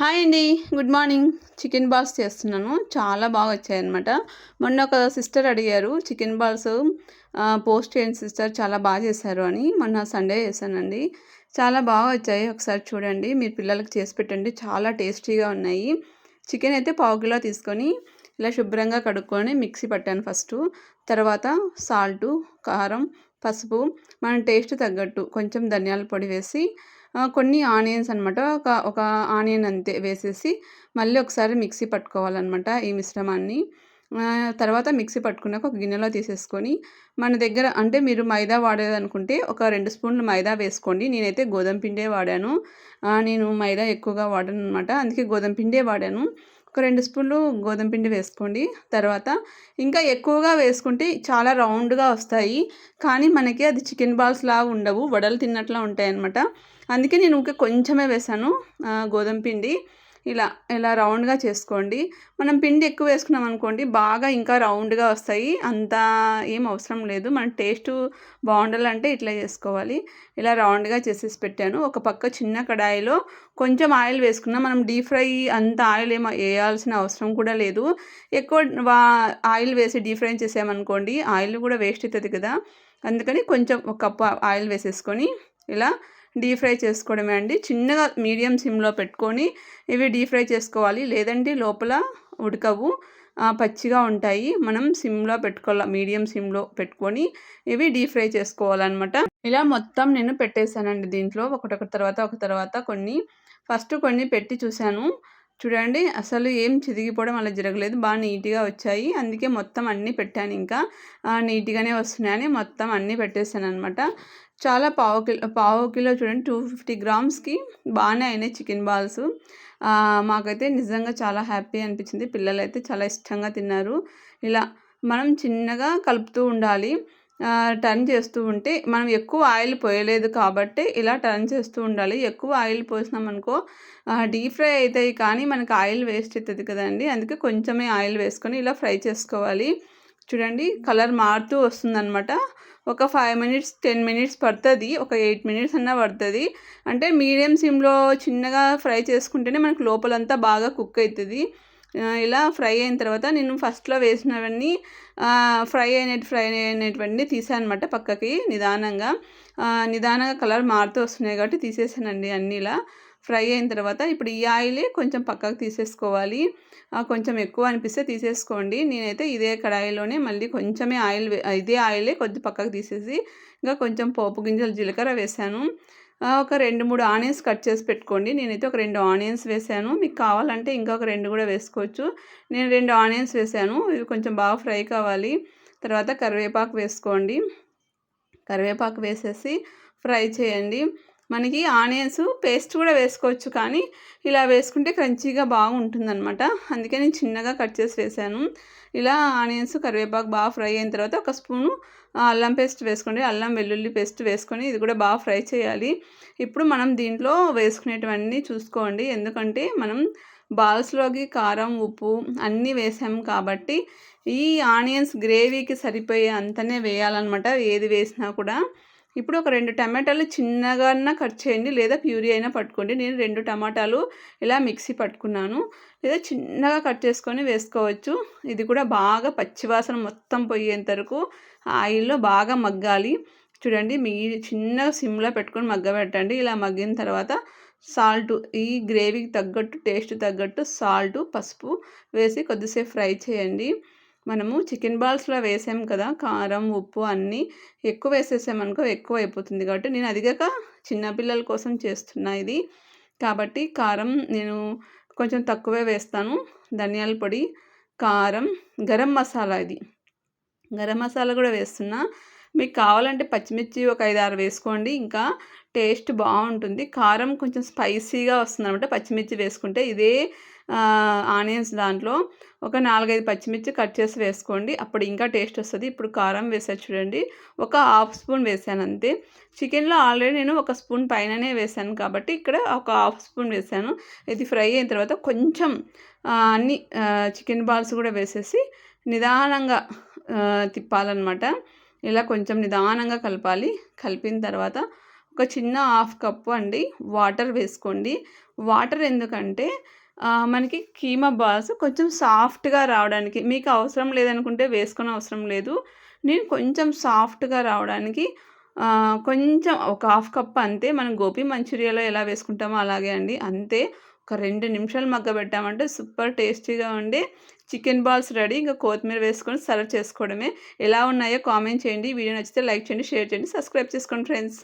Hi అండి. Good morning. Chicken balls చేస్తున్నాను. చాలా బాగా వచ్చాయన్నమాట. మొన్న ఒక సిస్టర్ అడిగారు చికెన్ బాల్స్ పోస్ట్ చేయండి సిస్టర్ చాలా బాగా చేశారు అని. మొన్న సండే చేశానండి. చాలా బాగా వచ్చాయి. ఒకసారి చూడండి. మీరు పిల్లలకి చేసి పెట్టండి. చాలా టేస్టీగా ఉన్నాయి. చికెన్ అయితే పావు కిలో తీసుకొని ఇలా శుభ్రంగా కడుక్కొని మిక్సీ పట్టాను ఫస్ట్. తర్వాత సాల్టు కారం పసుపు మన టేస్ట్ తగ్గట్టు కొంచెం ధనియాల పొడి వేసి కొన్ని ఆనియన్స్ అనమాట ఒక ఒక ఆనియన్ అంతే వేసేసి మళ్ళీ ఒకసారి మిక్సీ పట్టుకోవాలన్నమాట ఈ మిశ్రమాన్ని. తర్వాత మిక్సీ పట్టుకున్నాక ఒక గిన్నెలో తీసేసుకొని మన దగ్గర అంటే మీరు మైదా వాడేదనుకుంటే ఒక రెండు స్పూన్లు మైదా వేసుకోండి. నేనైతే గోధుమ పిండే వాడాను. నేను మైదా ఎక్కువగా వాడాను అనమాట అందుకే గోధుమ పిండే వాడాను. ఒక రెండు స్పూన్లు గోధుమ పిండి వేసుకోండి. తర్వాత ఇంకా ఎక్కువగా వేసుకుంటే చాలా రౌండ్గా వస్తాయి. కానీ మనకి అది చికెన్ బాల్స్ లాగా ఉండవు. వడలు తిన్నట్లా ఉంటాయి అనమాట అందుకే నేను ఇంకా కొంచెమే వేసాను గోధుమ పిండి. ఇలా ఇలా రౌండ్గా చేసుకోండి. మనం పిండి ఎక్కువ వేసుకున్నాం అనుకోండి బాగా ఇంకా రౌండ్గా వస్తాయి. అంత ఏం అవసరం లేదు. మన టేస్ట్ బాగుండాలంటే ఇట్లా చేసుకోవాలి. ఇలా రౌండ్గా చేసేసి పెట్టాను. ఒక పక్క చిన్న కడాయిలో కొంచెం ఆయిల్ వేసుకున్నా మనం డీప్ ఫ్రై అంత ఆయిల్ ఏమో వేయాల్సిన అవసరం కూడా లేదు. ఎక్కువ వా ఆయిల్ వేసి డీప్ ఫ్రై చేసామనుకోండి ఆయిల్ కూడా వేస్ట్ అవుతుంది కదా. అందుకని కొంచెం ఒక కప్పు ఆయిల్ వేసేసుకొని ఇలా డీప్ ఫ్రై చేసుకోవడమే అండి. చిన్నగా మీడియం సిమ్లో పెట్టుకొని ఇవి డీప్ ఫ్రై చేసుకోవాలి. లేదంటే లోపల ఉడకవు. పచ్చిగా ఉంటాయి. మనం సిమ్లో పెట్టుకోవాలి మీడియం సిమ్లో పెట్టుకొని ఇవి డీప్ ఫ్రై చేసుకోవాలన్నమాట. ఇలా మొత్తం నేను పెట్టేశానండి దీంట్లో. ఒకటొకటి తర్వాత ఒక తర్వాత కొన్ని. ఫస్ట్ కొన్ని పెట్టి చూశాను. చూడండి అసలు ఏం చిరిగిపోవడం అలా జరగలేదు. బాగా నీట్గా వచ్చాయి. అందుకే మొత్తం అన్నీ పెట్టాను ఇంకా. నీట్గానే వస్తున్నాయని మొత్తం అన్నీ పెట్టేశాను అనమాట చాలా పావు కిలో పావు కిలో చూడండి టూ ఫిఫ్టీ గ్రామ్స్కి బాగానే అయినాయి చికెన్ బాల్స్. మాకైతే నిజంగా చాలా హ్యాపీ అనిపించింది. పిల్లలు అయితే చాలా ఇష్టంగా తిన్నారు. ఇలా మనం చిన్నగా కలుపుతూ ఉండాలి. టర్న్ చేస్తూ ఉంటే మనం ఎక్కువ ఆయిల్ పోయలేదు కాబట్టి ఇలా టర్న్ చేస్తూ ఉండాలి. ఎక్కువ ఆయిల్ పోసినామనుకో డీప్ ఫ్రై అవుతాయి కానీ మనకి ఆయిల్ వేస్ట్ అవుతుంది కదండి. అందుకే కొంచెమే ఆయిల్ వేసుకొని ఇలా ఫ్రై చేసుకోవాలి. చూడండి కలర్ మారుతూ వస్తుందన్నమాట. ఒక ఫైవ్ మినిట్స్ టెన్ మినిట్స్ పడుతుంది. ఒక ఎయిట్ మినిట్స్ అన్నా పడుతుంది. అంటే మీడియం సిమ్లో చిన్నగా ఫ్రై చేసుకుంటేనే మనకు లోపలంతా బాగా కుక్ అవుతుంది ఇలా ఫ్రై అయిన తర్వాత నేను ఫస్ట్లో వేసినవన్నీ ఫ్రై అయినట్టు ఫ్రై అయినటువంటి తీసాను అనమాట పక్కకి నిదానంగా. నిదానంగా కలర్ మారుతూ వస్తున్నాయి కాబట్టి తీసేసానండి అన్నీ ఇలా ఫ్రై అయిన తర్వాత ఇప్పుడు ఈ ఆయిలే కొంచెం పక్కకు తీసేసుకోవాలి. కొంచెం ఎక్కువ అనిపిస్తే తీసేసుకోండి. నేనైతే ఇదే కడాయిలోనే మళ్ళీ కొంచెమే ఆయిల్ ఇదే ఆయిలే కొద్ది పక్కకు తీసేసి ఇంకా కొంచెం పోపు గింజలు జీలకర్ర వేసాను. ఒక రెండు మూడు ఆనియన్స్ కట్ చేసి పెట్టుకోండి. నేనైతే ఒక రెండు ఆనియన్స్ వేసాను. మీకు కావాలంటే ఇంకా ఒక రెండు కూడా వేసుకోవచ్చు. నేను రెండు ఆనియన్స్ వేసాను. ఇవి కొంచెం బాగా ఫ్రై కావాలి. తర్వాత కరివేపాకు వేసుకోండి. కరివేపాకు వేసేసి ఫ్రై చేయండి. మనకి ఆనియన్స్ పేస్ట్ కూడా వేసుకోవచ్చు కానీ ఇలా వేసుకుంటే క్రంచీగా బాగుంటుందన్నమాట. అందుకే నేను చిన్నగా కట్ చేసి వేసాను. ఇలా ఆనియన్స్ కరివేపాకు బాగా ఫ్రై అయిన తర్వాత ఒక స్పూను అల్లం పేస్ట్ వేసుకోండి. అల్లం వెల్లుల్లి పేస్ట్ వేసుకొని ఇది కూడా బాగా ఫ్రై చేయాలి. ఇప్పుడు మనం దీంట్లో వేసుకునేటివన్నీ చూసుకోండి. ఎందుకంటే మనం బాల్స్లోకి కారం ఉప్పు అన్నీ వేసాము కాబట్టి ఈ ఆనియన్స్ గ్రేవీకి సరిపోయే అంతనే వేయాలన్నమాట. ఏది వేసినా కూడా ఇప్పుడు ఒక రెండు టమాటాలు చిన్నగా కట్ చేయండి లేదా ప్యూరీ అయినా పట్టుకోండి. నేను రెండు టమాటాలు ఇలా మిక్సీ పట్టుకున్నాను. లేదా చిన్నగా కట్ చేసుకొని వేసుకోవచ్చు. ఇది కూడా బాగా పచ్చివాసన మొత్తం పోయేంత వరకు ఆయిల్లో బాగా మగ్గాలి. చూడండి మీ చిన్న సిమ్లో పెట్టుకొని మగ్గబెట్టండి. ఇలా మగ్గిన తర్వాత సాల్ట్ ఈ గ్రేవీకి తగ్గట్టు టేస్ట్ తగ్గట్టు సాల్ట్ పసుపు వేసి కొద్దిసేపు ఫ్రై చేయండి. మనము చికెన్ బాల్స్లో వేసాం కదా కారం ఉప్పు అన్నీ ఎక్కువ వేసేసామనుకో ఎక్కువ అయిపోతుంది. కాబట్టి నేను అదిగాక చిన్నపిల్లల కోసం చేస్తున్నా ఇది. కాబట్టి కారం నేను కొంచెం తక్కువే వేస్తాను. ధనియాల పొడి కారం గరం మసాలా ఇది. గరం మసాలా కూడా వేస్తున్నా. మీకు కావాలంటే పచ్చిమిర్చి ఒక ఐదు ఆరు వేసుకోండి. ఇంకా టేస్ట్ బాగుంటుంది. కారం కొంచెం స్పైసీగా వస్తుంది అనమాట పచ్చిమిర్చి వేసుకుంటే ఇదే ఆనియన్స్ దాంట్లో. ఒక నాలుగైదు పచ్చిమిర్చి కట్ చేసి వేసుకోండి. అప్పుడు ఇంకా టేస్ట్ వస్తుంది. ఇప్పుడు కారం వేసా చూడండి. ఒక హాఫ్ స్పూన్ వేసాను అంతే. చికెన్లో ఆల్రెడీ నేను ఒక స్పూన్ పైననే వేసాను కాబట్టి ఇక్కడ ఒక హాఫ్ స్పూన్ వేసాను. ఇది ఫ్రై అయిన తర్వాత కొంచెం అన్ని చికెన్ బాల్స్ కూడా వేసేసి నిదానంగా తిప్పాలన్నమాట. ఇలా కొంచెం నిదానంగా కలపాలి. కలిపిన తర్వాత ఒక చిన్న హాఫ్ కప్పు అండి వాటర్ వేసుకోండి. వాటర్ ఎందుకంటే మనకి కీమా బాల్స్ కొంచెం సాఫ్ట్గా రావడానికి మీకు అవసరం లేదనుకుంటే వేసుకొని అవసరం లేదు. నేను కొంచెం సాఫ్ట్గా రావడానికి కొంచెం ఒక హాఫ్ కప్ అంతే మనం గోపి మంచూరియాలో ఎలా వేసుకుంటామో అలాగే అండి. అంతే ఒక రెండు నిమిషాలు మగ్గబెట్టామంటే సూపర్ టేస్టీగా ఉండే చికెన్ బాల్స్ రెడీ. ఇంకా కొత్తిమీర వేసుకొని సర్వ్ చేసుకోవడమే. ఎలా ఉన్నాయో కామెంట్ చేయండి. వీడియో నచ్చితే లైక్ చేయండి షేర్ చేయండి సబ్స్క్రైబ్ చేసుకోండి ఫ్రెండ్స్.